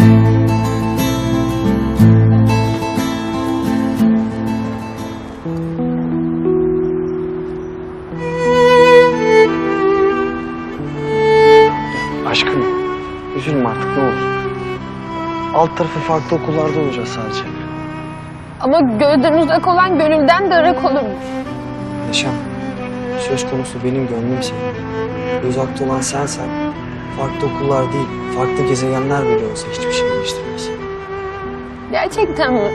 Aşkım, üzülme artık ne olur. Alt tarafı farklı okullarda olacağız sadece. Ama gönülden uzak olan gönülden de ırak olurmuş. Neşem, söz konusu benim gönlüm senin. Uzakta olan sensen, farklı okullar değil, farklı gezegenler bile olsa hiçbir şey değiştirmez. Gerçekten mi?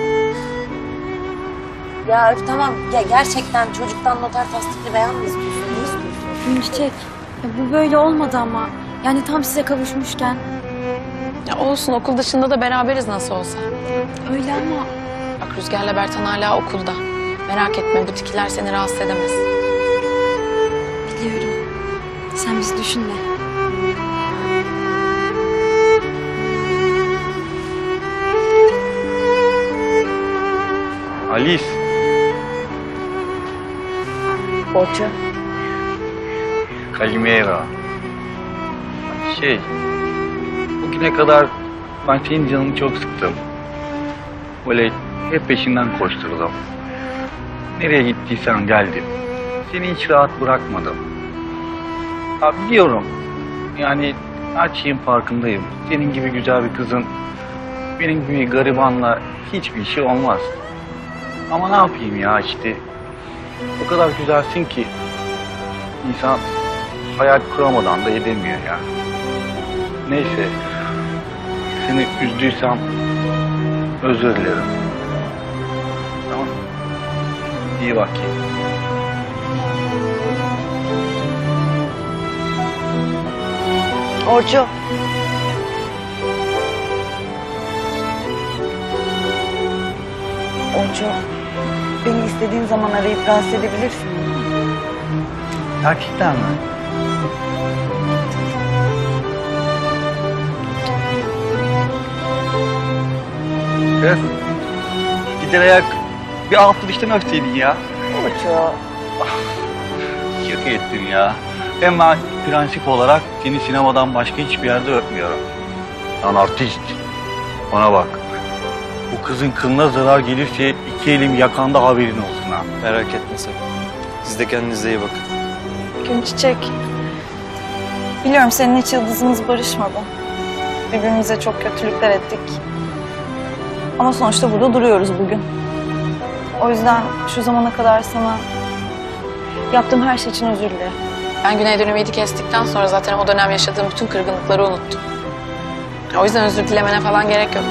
Ya Arif tamam ya gerçekten çocuktan noter tasdikli beyan mı istiyorsun? Ne istiyorsun? Gün Çiçek, ya bu böyle olmadı ama. Yani tam size kavuşmuşken. Ya olsun okul dışında da beraberiz nasıl olsa. Öyle ama Bak Rüzgar'la Bertan hala okulda. Merak etme bu tikiler seni rahatsız edemez. biliyorum. Sen bizi düşünme. Alice. Orçu. Kalimera. Şey, bugüne kadar ben senin canını çok sıktım. Böyle hep peşinden koşturdum. Nereye gittiysen geldim. Seni hiç rahat bırakmadım. Ya biliyorum. Yani her şeyin farkındayım. Senin gibi güzel bir kızın benim gibi garibanla hiçbir işi olmaz. Ama ne yapayım ya işte. O kadar güzelsin ki insan hayal kuramadan da edemiyor ya. Neyse. Seni üzdüysem özür dilerim. Tamam. İyi bak kendine. Orçu. Orçu. Beni istediğin zaman arayıp rahatsız edebilirsin. Gerçekten mi? Kız. Gider ayak bir altı dişten öpseydin ya. Orçu. Şaka ettin ya. Hem ben prensip olarak seni sinemadan başka hiçbir yerde öpmüyorum. Lan artist. Bana bak. Bu kızın kılına zarar gelirse iki elim yakanda haberin olsun ha. Merak etme sen. Siz de kendinize iyi bakın. Gün Çiçek. Biliyorum senin hiç yıldızımız barışmadı. Birbirimize çok kötülükler ettik. Ama sonuçta burada duruyoruz bugün. O yüzden şu zamana kadar sana yaptığım her şey için özür dilerim. Ben Güney'den ümidi kestikten sonra zaten o dönem yaşadığım bütün kırgınlıkları unuttum. O yüzden özür dilemene falan gerek yok.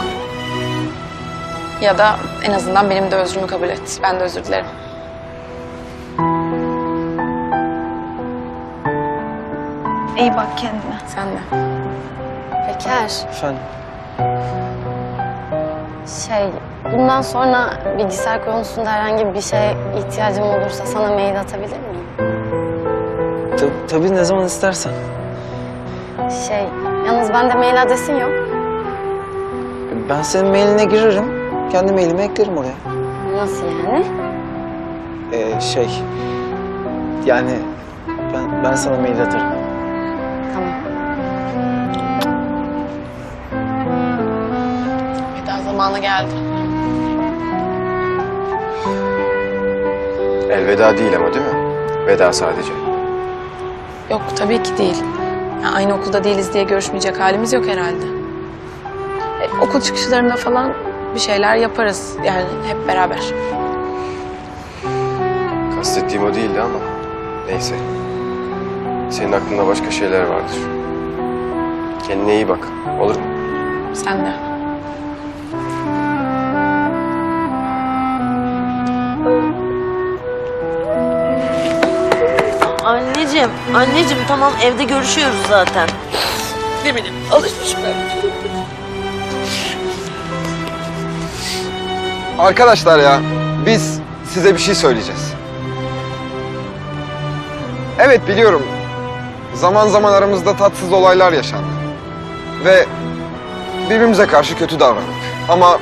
Ya da en azından benim de özrümü kabul et. Ben de özür dilerim. İyi bak kendine. Sen de. Peker, Efendim, şey, bundan sonra bilgisayar konusunda herhangi bir şeye ihtiyacım olursa sana mail atabilir miyim? ta- tabii ne zaman istersen. Şey, yalnız bende mail adresin yok. Ben senin mailine girerim. Kendi mailimi eklerim oraya. Nasıl yani? Ee, şey, yani ben, ben sana mail atarım. Tamam. Veda zamanı geldi. Elveda değil ama değil mi? Veda sadece. Yok tabii ki değil. Ya, aynı okulda değiliz diye görüşmeyecek halimiz yok herhalde. E, okul çıkışlarında falan bir şeyler yaparız yani hep beraber. Kastettiğim o değildi ama neyse. Senin aklında başka şeyler vardır. Kendine iyi bak. Olur mu? Sen de. Anneciğim, anneciğim tamam evde görüşüyoruz zaten. Ne bileyim alışmışım ben. Arkadaşlar ya, biz size bir şey söyleyeceğiz. Evet biliyorum, zaman zaman aramızda tatsız olaylar yaşandı. Ve birbirimize karşı kötü davrandık. Ama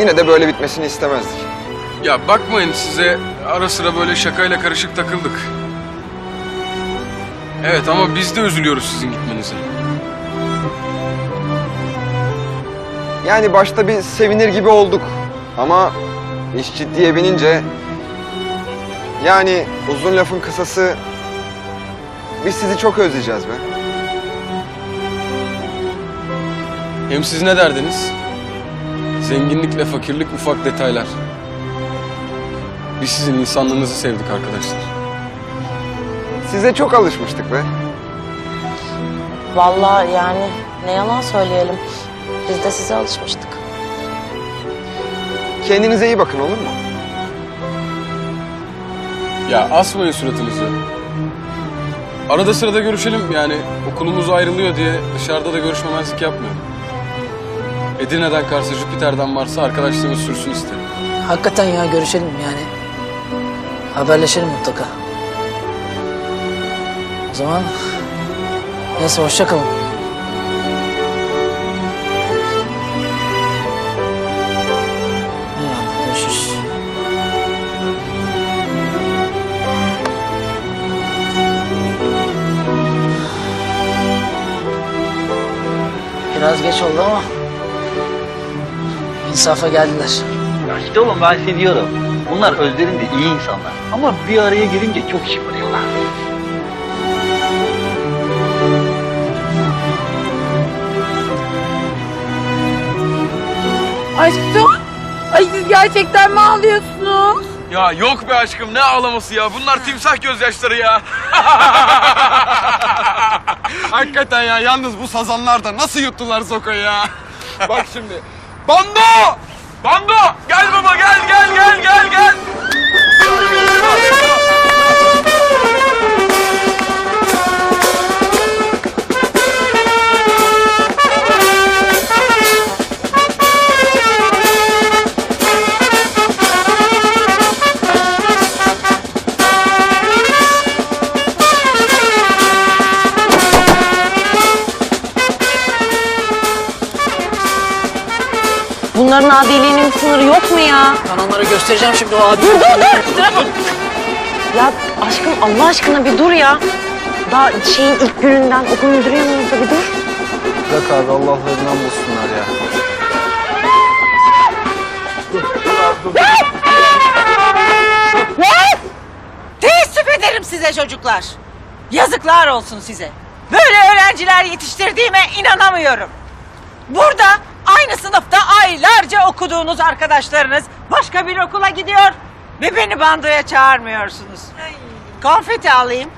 yine de böyle bitmesini istemezdik. Ya bakmayın size ara sıra böyle şakayla karışık takıldık. Evet ama biz de üzülüyoruz sizin gitmenize. Yani başta bir sevinir gibi olduk. Ama iş ciddiye binince... Yani uzun lafın kısası... Biz sizi çok özleyeceğiz be. Hem siz ne derdiniz? Zenginlikle fakirlik ufak detaylar. Biz sizin insanlığınızı sevdik arkadaşlar. Size çok alışmıştık be. Vallahi yani ne yalan söyleyelim. Biz de size alışmıştık. Kendinize iyi bakın olur mu? Ya asmayın suratınızı. Arada sırada görüşelim yani okulumuz ayrılıyor diye dışarıda da görüşmemezlik yapmıyorum. Edirne'den Kars'a Jüpiter'den varsa arkadaşlığımız sürsün isterim. Hakikaten ya görüşelim yani. Haberleşelim mutlaka. O zaman neyse hoşça kalın. Geç oldu ama insafa geldiler. Ya işte oğlum ben seni diyorum. Bunlar özlerinde iyi insanlar. Ama bir araya girince çok şımarıyorlar. Aşkım. Ay siz gerçekten mi ağlıyorsunuz? Ya yok be aşkım ne ağlaması ya bunlar timsah gözyaşları ya. Hakikaten ya yalnız bu sazanlar da nasıl yuttular Zoko'yu ya. Bak şimdi. Bando! Bando! Bunların adiliğinin sınırı yok mu ya? Ben onlara göstereceğim şimdi o abi. Dur dur dur. Ya aşkım Allah aşkına bir dur ya. Daha şeyin ilk gününden okul müdürü yanımızda bir dur. Bırak abi Allah'larından bulsunlar ya. Teessüf ederim size çocuklar. Yazıklar olsun size. Böyle öğrenciler yetiştirdiğime inanamıyorum. Burada aynı sınıfta aylarca okuduğunuz arkadaşlarınız başka bir okula gidiyor ve beni bandoya çağırmıyorsunuz. Konfeti alayım.